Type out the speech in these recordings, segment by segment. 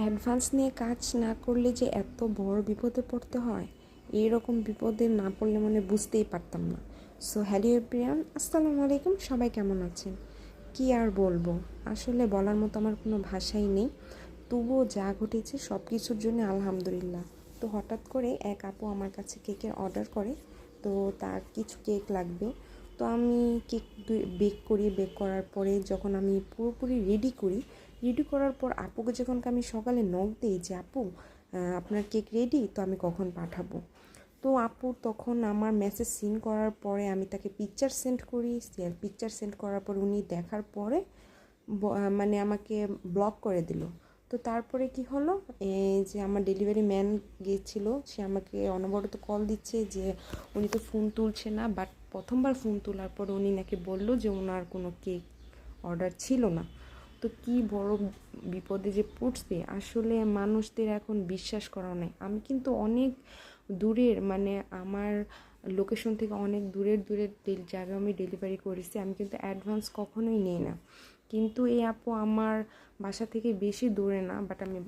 Advance নিয়ে কাজ না করলে যে এত বড় বিপদে পড়তে হয়, এইরকম বিপদে না পড়লে মানে বুঝতেই পারতাম না। সো হ্যালো এভরিওয়ান আসসালামু আলাইকুম, সবাই কেমন আছেন? কি আর বলব? আসলে বলার মতো আমার কোনো ভাষাই নেই। তবুও যা ঘটেছে সব কিছুর জন্য আলহামদুলিল্লাহ। তো হঠাৎ করে এক আপু আমার কাছে কেকের অর্ডার করে, তো তার কিছু কেক লাগবে। তো আমি কেক বেক করি, বেক করার পরে যখন আমি পুরোপুরি রেডি করি রেডি করার পর আপুকে যখন আমি সকালে নখ দিই যে, আপু আপনার কেক রেডি তো আমি কখন পাঠাবো? তো আপু তখন আমার মেসেজ সিন করার পরে আমি তাকে পিকচার সেন্ড করি। পিকচার সেন্ড করার পর উনি দেখার পরে মানে আমাকে ব্লক করে দিল। তো তারপরে কি হলো? এই যে আমার ডেলিভারি ম্যান গিয়েছিল, সে আমাকে অনবরত কল দিচ্ছে যে, উনি তো ফোন তুলছে না। বাট প্রথমবার ফোন তোলার পর উনি নাকি বলল যে, ওনার কোনো কেক অর্ডার ছিল না। তো কি বড় বিপদে যে পড়ছে, আসলে মানুষদের এখন বিশ্বাস করা নেই। আমি কিন্তু অনেক দূরের মানে আমার লোকেশন থেকে অনেক দূরের দূরের জায়গায় আমি ডেলিভারি করেছি, আমি কিন্তু অ্যাডভান্স কখনোই নিই না। কিন্তু এই আপু আমার বাসা থেকে বেশি দূরে না বাট আমি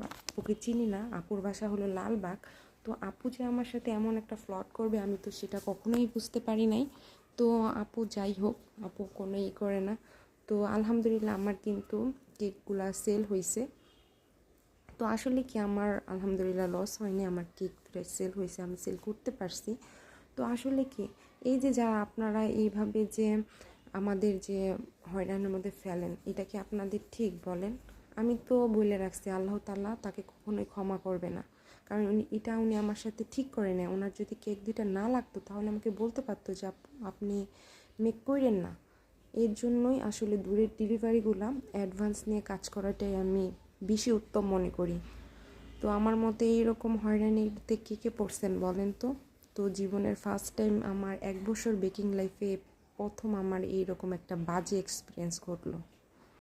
ওকে চিনি না, আপুর বাসা হলো লালবাগ। তো আপু যে আমার সাথে এমন একটা ফ্লট করবে, আমি তো সেটা কখনোই বুঝতে পারি নাই। তো আপু যাই হোক, আপু কোনো ই করে না। তো আলহামদুলিল্লাহ আমার কিন্তু কেকগুলা সেল হয়েছে তো আসলে কি আমার আলহামদুলিল্লাহ লস হয়নি, আমার কেক সেল হয়েছে আমি সেল করতে পারছি। তো আসলে কি, এই যে যারা আপনারা এইভাবে যে আমাদের যে হয়রানির মধ্যে ফেলেন, এটা কি আপনাদের ঠিক বলেন? আমি তো বলে রাখছি, আল্লাহ তাল্লাহ তাকে কখনোই ক্ষমা করবে না। কারণ উনি, এটা উনি আমার সাথে ঠিক করে নেয়। ওনার যদি কেক দুইটা না লাগতো, তাহলে আমাকে বলতে পারতো যে আপ- আপনি মেক করেন না। এর জন্যই আসলে দূরের ডেলিভারিগুলো অ্যাডভান্স নিয়ে কাজ করাটাই আমি বেশি উত্তম মনে করি। তো আমার মতে এইরকম হয়রানিতে কে কে পড়ছেন বলেন তো? তো জীবনের ফার্স্ট টাইম আমার এক বছর বেকিং লাইফে প্রথম আমার এইরকম একটা বাজে এক্সপিরিয়েন্স ঘটলো।